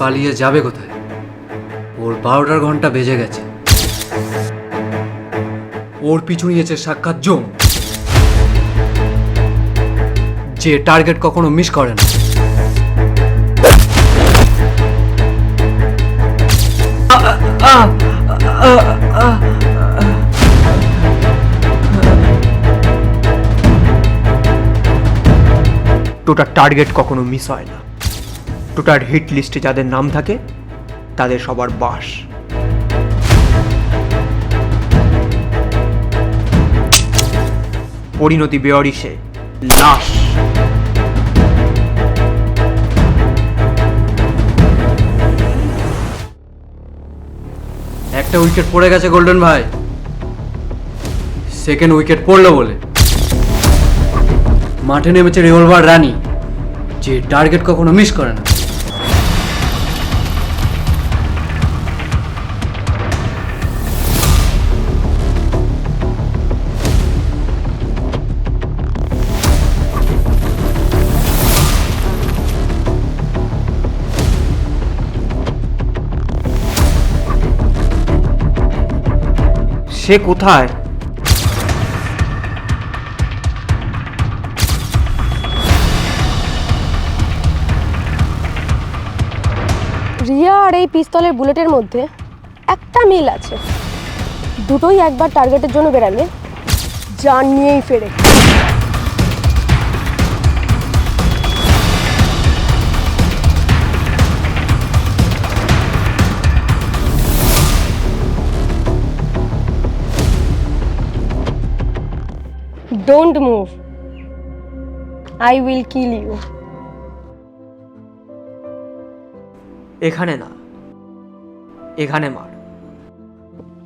পালিয়ে যাবে কোথায়? ওর বারোটার ঘণ্টা বেজে গেছে। ওর পিছু নিয়েছে সাক্ষাৎ জম। যে টার্গেট কখনো মিস করে না। টোটার টার্গেট কখনো মিস হয় না। টোটার হিট লিস্টে যাদের নাম থাকে, তাদের সবার বাস। পরিণতি বেয়ারিশে লাশ। একটা উইকেট পড়ে গেছে গোল্ডেন ভাই। সেকেন্ড উইকেট পড়ল বলে। মাঠে নেমেছে রিভলভার রানী, যে টার্গেট কখনো মিস করে না। সে কোথায়? রিয়া আর এই পিস্তলের বুলেটের মধ্যে একটা মিল আছে। দুটোই একবার টার্গেটের জন্য বেরালে জান নিয়েই ফেরে। Don't move I will kill you এখানে না। এখানে মার।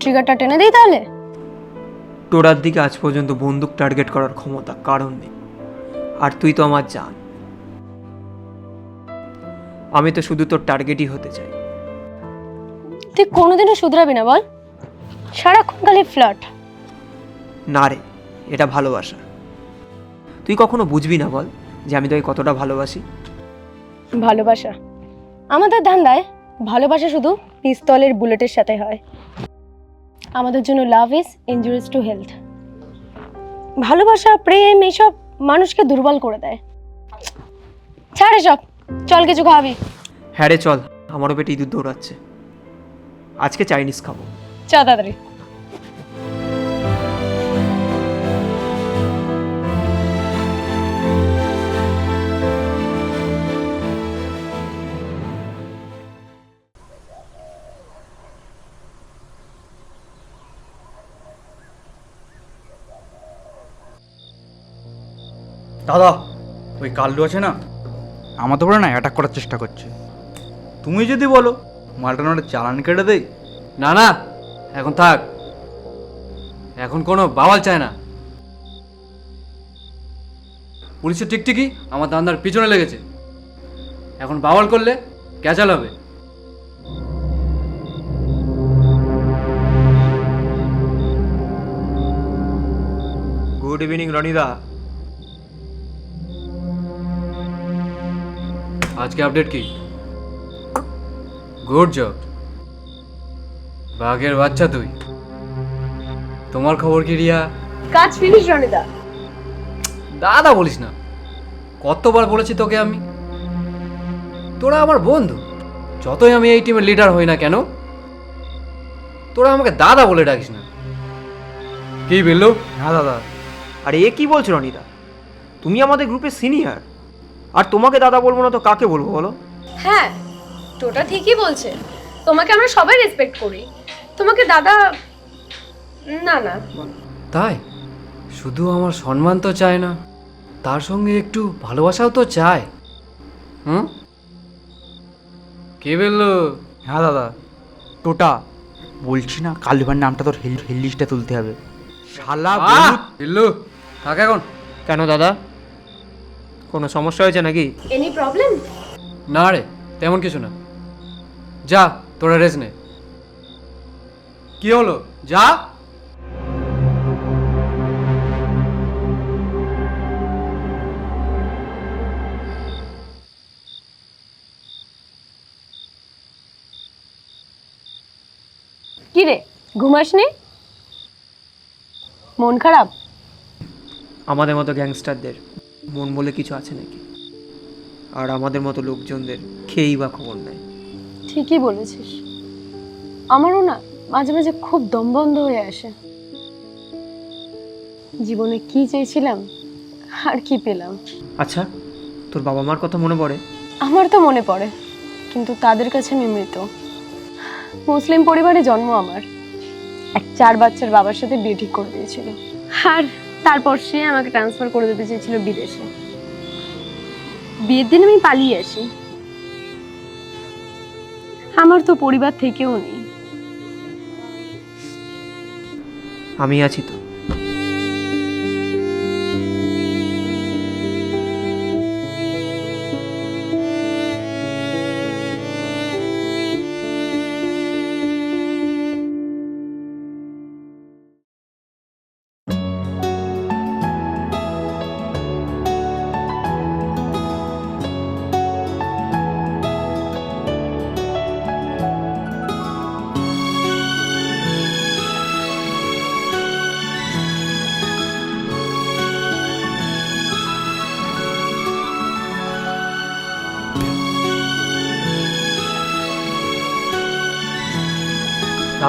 ট্রিগারটা টেনে দিই তাহলে? টোরার দিকে আজ পর্যন্ত বন্দুক টার্গেট করার ক্ষমতা কারণ নেই। আর তুই তো আমার জান। আমি তো শুধু তোর টার্গেটই হতে চাই। তুই কোনোদিনও শুধরাবি না বল। সারাক্ষণ খালি ফ্লাট না রে। এটা ভালোবাসা। তুই কখনো বুঝবি না বল যে আমি তোকে কতটা ভালোবাসি। ভালোবাসা। আমাদের ধান্দায় ভালোবাসা শুধু পিস্তলের বুলেটের সাথে হয়। আমাদের জন্য love is injuries to health ভালোবাসা প্রেম এইসব মানুষকে দুর্বল করে দেয়। ছাড় সব চল কিছু খাবি। হ্যাঁ রে চল। আমারও পেটে ইঁদুর দৌড়াচ্ছে। আজকে চাইনিজ খাব। চা তাড়াতাড়ি। দাদা ওই কাল্লু আছে না? আমাদের উপরে না অ্যাটাক করার চেষ্টা করছে। তুমি যদি বলো মালটা না চালান কেটে দেই। না না এখন থাক। এখন কোনো বাওয়াল চায় না। পুলিশের টিকটিকি আমার দান্দার পিছনে লেগেছে। এখন বাওয়াল করলে ক্যাচাল হবে। গুড ইভিনিং রনিদা। আজকে আপডেট কি? Good job. বাঘের বাচ্চা তুই। তোমার খবর কি রিয়া? কাজ ফিনিশ রনিদা। দাদা বলিস না। কতবার বলেছি তোকে আমি? তোরা আমার বন্ধু। যতই আমি এই টিমের লিডার হই না কেন তোরা আমাকে দাদা বলে ডাকিস না। কি বিল্লু? হ্যাঁ দাদা। আর এ কি বলছো রনিদা? তুমি আমাদের গ্রুপের সিনিয়র আর তোমাকে দাদা বলব না তো কাকে বলব বলো? হ্যাঁ তোটা ঠিকই বলছে। তোমাকে আমরা সবাই রেসপেক্ট করি। তোমাকে দাদা না না। তাই? শুধু আমার সম্মান তো চায় না তার সঙ্গে একটু ভালোবাসাও তো চায়। হুম? কে বলল? হ্যাঁ দাদা। টোটা বলছি না কাল্লুভার নামটা তোর হেল হেল লিস্টে তুলতে হবে। শালা বিল্লু থাক এখন। কেন দাদা? কোনো সমস্যা হয়েছে নাকি? এনি প্রবলেম না রে তেমন কিছু না। যা তোরা রেজ নে। কি হলো? যা। কি রে ঘুমাসনি মন খারাপ? আমাদের মতো গ্যাংস্টারদের। মন বলে কিছু আছে নাকি? আর আমাদের মতো লোকজনদের খেয়েই বা খবর নেয় ঠিকই বলেছিস। আমারও না মাঝে মাঝে খুব দম বন্ধ হয়ে আসে। জীবনে কি চেয়েছিলাম আর কি পেলাম। আচ্ছা তোর বাবা মার কথা মনে পড়ে? আমার তো মনে পড়ে কিন্তু তাদের কাছে আমি মৃত। মুসলিম পরিবারে জন্ম আমার। এক চার বাচ্চার বাবার সাথে বিয়ে ঠিক করে দিয়েছিল। আর তারপর সে আমাকে ট্রান্সফার করে দিতে চেয়েছিল বিদেশে। বিয়ের দিন আমি পালিয়ে আসি। আমার তো পরিবার থেকেও নেই। আমি আছি তো।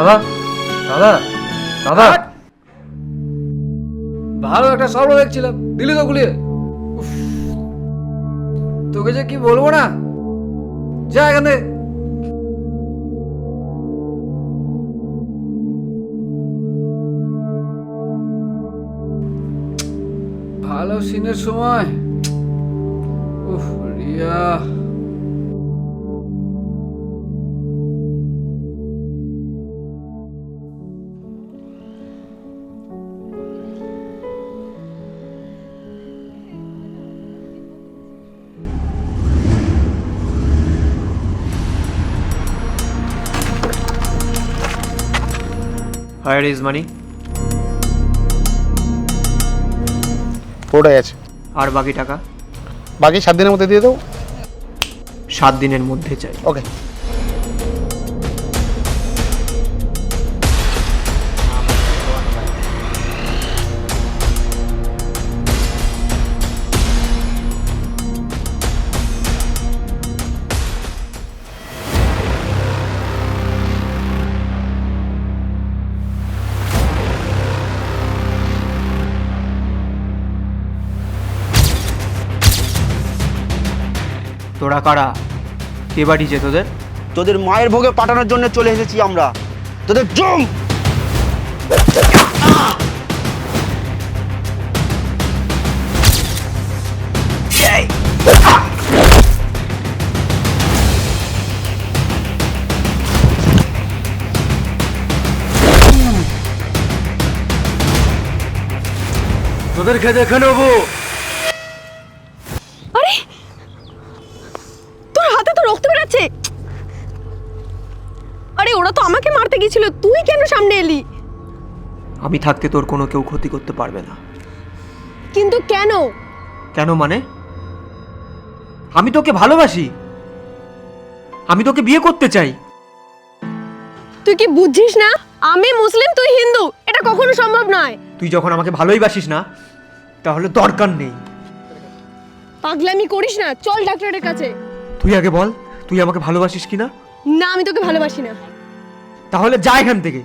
দাদা দাদা দাদা। ভালো একটা স্বপ্ন দেখছিলাম, দিলি তো গুলিয়ে। তোকে যে কি বলব না? যা এখান। ভালো সিনের সময়। উফ, রিয়া। হায়ার ইজ মানি পুরোটাই আছে। আর বাকি টাকা? বাকি সাত দিনের মধ্যে দিয়ে দেবো? সাত দিনের মধ্যে চাই। ওকে তোরা কারা? কে পাঠিয়েছে তোদের? তোদের মায়ের ভোগে পাঠানোর জন্য চলে এসেছি আমরা। তোদের জম! তোদেরকে দেখে নেব। বেরাচ্ছে আরে ওরা তো আমাকে মারতে গেছিল তুই কেন সামনে এলি? আমি থাকতে তোর কোনো কেউ ক্ষতি করতে পারবে না। কিন্তু কেন? কেন মানে? আমি তোকে ভালোবাসি। আমি তোকে বিয়ে করতে চাই। তুই কি বুঝছিস না? আমি মুসলিম তুই হিন্দু এটা কখনো সম্ভব নয়। তুই যখন আমাকে ভালোই বাসিস না তাহলে দরকার নেই। পাগলামি করিস না চল ডাক্তারের কাছে। তুই আগে বল। তুই আমাকে ভালোবাসিস কি না না আমি তোকে ভালোবাসি না। তাহলে যা এখান থেকে।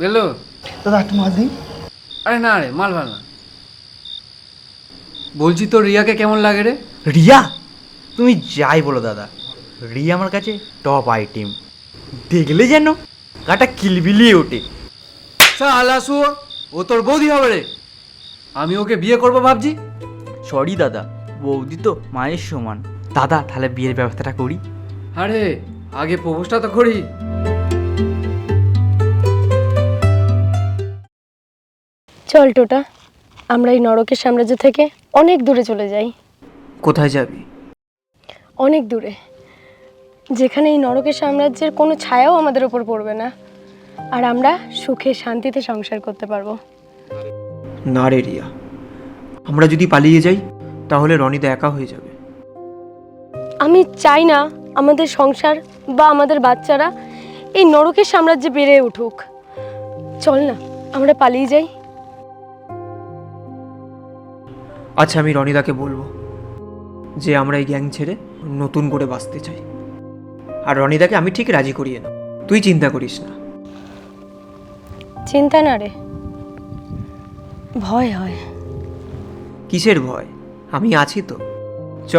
বেলো। দাদা একটু মাছ দিই আরে না রে মাল ভালো না। বলছি তো রিয়াকে কেমন লাগে রে? রিয়া? তুমি যাই বলো দাদা। রিয়া আমার কাছে টপ আইটেম দেখলে যেন গাটা কিলবিলিয়ে ওঠে। শালা শুয়োর ও তোর বৌদি হবে রে। আমি ওকে বিয়ে করব ভাবছি। সরি দাদা বৌদি তো মায়ের সমান। দাদা তাহলে বিয়ের ব্যবস্থাটা করি। আরে আগে প্রপোজটা তো করি। চল টোটা আমরা এই নরকের সাম্রাজ্য থেকে অনেক দূরে চলে যাই। কোথায় যাবি? অনেক দূরে। যেখানে এই নরকের সাম্রাজ্যের কোনো ছায়াও আমাদের ওপর পড়বে না। আর আমরা সুখে শান্তিতে সংসার করতে পারব। না রে রিয়া আমরা যদি পালিয়ে যাই তাহলে রনিদা একা হয়ে যাবে। আমি চাই না আমাদের সংসার বা আমাদের বাচ্চারা এই নরকের সাম্রাজ্যে বেড়ে উঠুক। চল না আমরা পালিয়ে যাই। আচ্ছা আমি রনিদাকে বলব যে আমরা এই গ্যাং ছেড়ে নতুন করে বাঁচতে চাই। আর রনিদাকে আমি ঠিক রাজি করিয়ে না তুই চিন্তা করিস না। চিন্তা না রে। ভয় হয়। কিসের ভয়? আমি আছি তো। চ।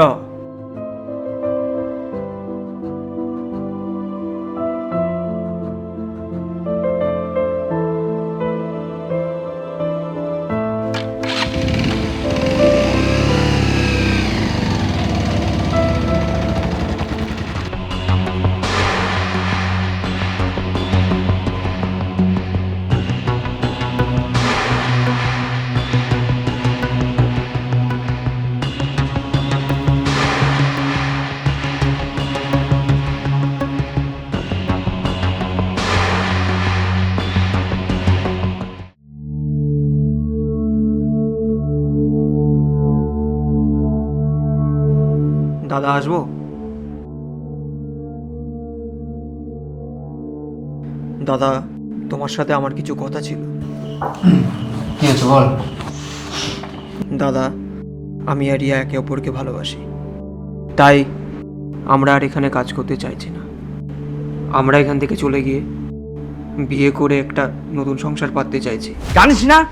দাদা আসব? দাদা তোমার সাথে আমার কিছু কথা ছিল। কি হয়েছে বল? দাদা আমি আর রিয়া একে অপরকে ভালোবাসি। তাই আমরা আর এখানে কাজ করতে চাইছি না। আমরা এখান থেকে চলে গিয়ে বিয়ে করে একটা নতুন সংসার পাততে চাইছি। জানিস না?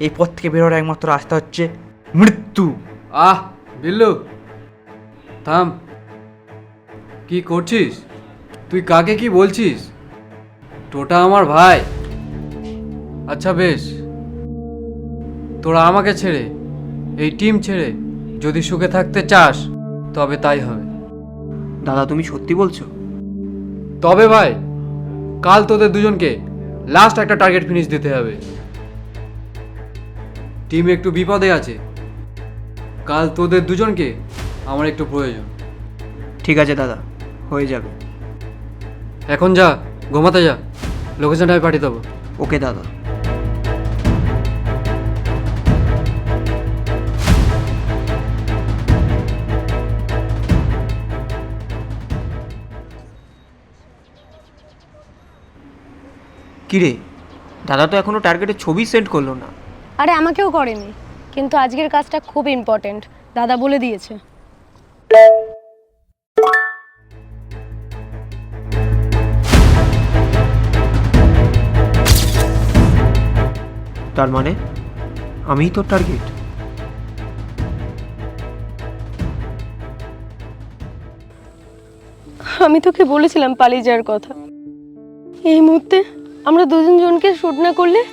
এই পথ থেকে বেরোর একমাত্র রাস্তা হচ্ছে মৃত্যু। আহ বিল্লু। থাম। কি করছিস? তুই কাকে কি বলছিস? টোটা আমার ভাই। আচ্ছা বেশ। তোরা আমাকে ছেড়ে এই টিম ছেড়ে যদি সুখে থাকতে চাস তবে তাই হবে। দাদা তুমি সত্যি বলছো? তবে ভাই কাল তোদের দুজনকে লাস্ট একটা টার্গেট ফিনিশ দিতে হবে। টিম একটু বিপদে আছে। কাল তোদের দুজনকে আমার একটু প্রয়োজন। ঠিক আছে দাদা হয়ে যাবে। এখন যা ঘুমাতে যা। লোকেশনটা আমি পাঠিয়ে দেবো। ওকে দাদা। কিরে দাদা তো এখনও টার্গেটের ছবি সেন্ড করল না। আরে আমাকেও করেনি কিন্তু আজকের কাজটা খুব ইম্পর্ট্যান্ট দাদা বলে দিয়েছে। তার মানে আমিই তোর টার্গেট আমি তোকে বলেছিলাম পালিয়ে যাওয়ার কথা। এই মুহূর্তে আমরা দুজন জনকে শুট না করলে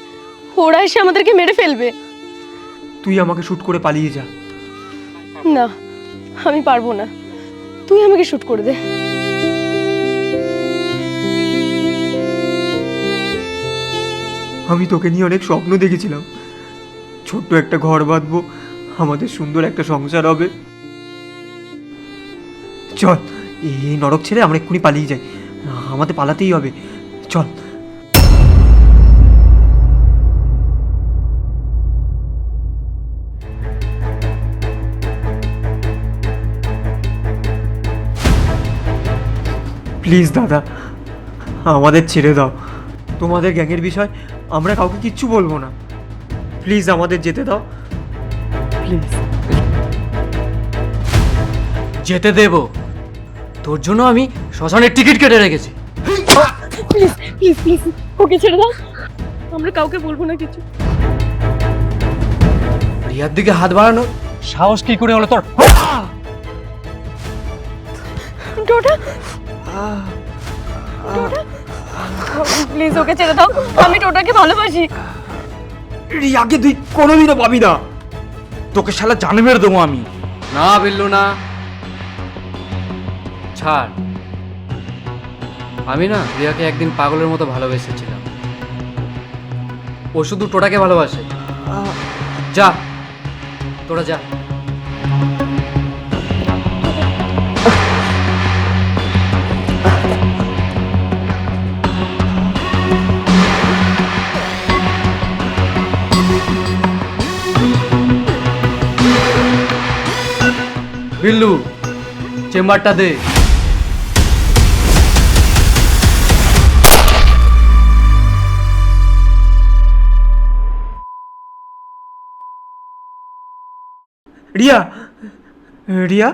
ওরা এসে আমাদেরকে মেরে ফেলবে। তুই আমাকে শ্যুট করে পালিয়ে যা। না। আমি পারব না। তুই আমাকে শুট করে দে। আমি তোকে নিয়ে অনেক স্বপ্ন দেখেছিলাম। ছোট্ট একটা ঘর বাঁধবো, আমাদের সুন্দর একটা সংসার হবে। চল, এই নরক ছেড়ে আমরা এক্ষুনি পালিয়ে যাই। আমাদের পালাতেই হবে। চল। প্লিজ দাদা আমাদের ছেড়ে দাও। তোমাদের গ্যাংয়ের বিষয় আমরা কাউকে কিচ্ছু বলব না। প্লিজ আমাদের যেতে দাও। প্লিজ যেতে দেব। তোর জন্য আমি শ্মশানের টিকিট কেটে রেখেছি। প্লিজ প্লিজ প্লিজ ওকে ছেড়ে দাও। আমরা কাউকে বলব না কিছু। রিয়ার দিকে হাত বাড়ানো সাহস কি করে হলো তোর? টোটা প্লিজ ওকে ছেড়ে দাও। আমি টোটাকে ভালোবাসি। রিয়াকে তুই কোনোদিনও পাবি না। তোকে শালা জানে মেরে দেবো আমি। না বিল্লু না। ছাড়। আমি না রিয়াকে একদিন পাগলের মতো ভালোবেসেছিলাম। ও শুধু টোটাকে ভালোবাসে। যা। তোরা যা। বিল্লু চেম্বারটা দে। রিয়া রিয়া।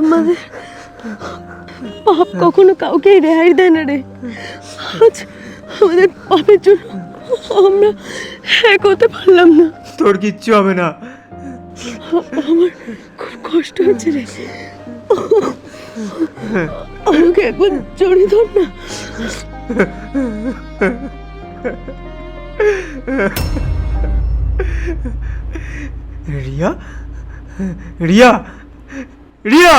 আমাদের পাপ কখনো কাউকেই রেহাই দেয় না রে। আজ আমাদের পাপের জন্য আমরা এক হতে পারলাম না। তোর কিচ্ছু হবে না। আমার খুব কষ্ট হচ্ছে রে। আমাকে একবার জড়িয়ে ধর না। রিয়া? রিয়া? রিয়া?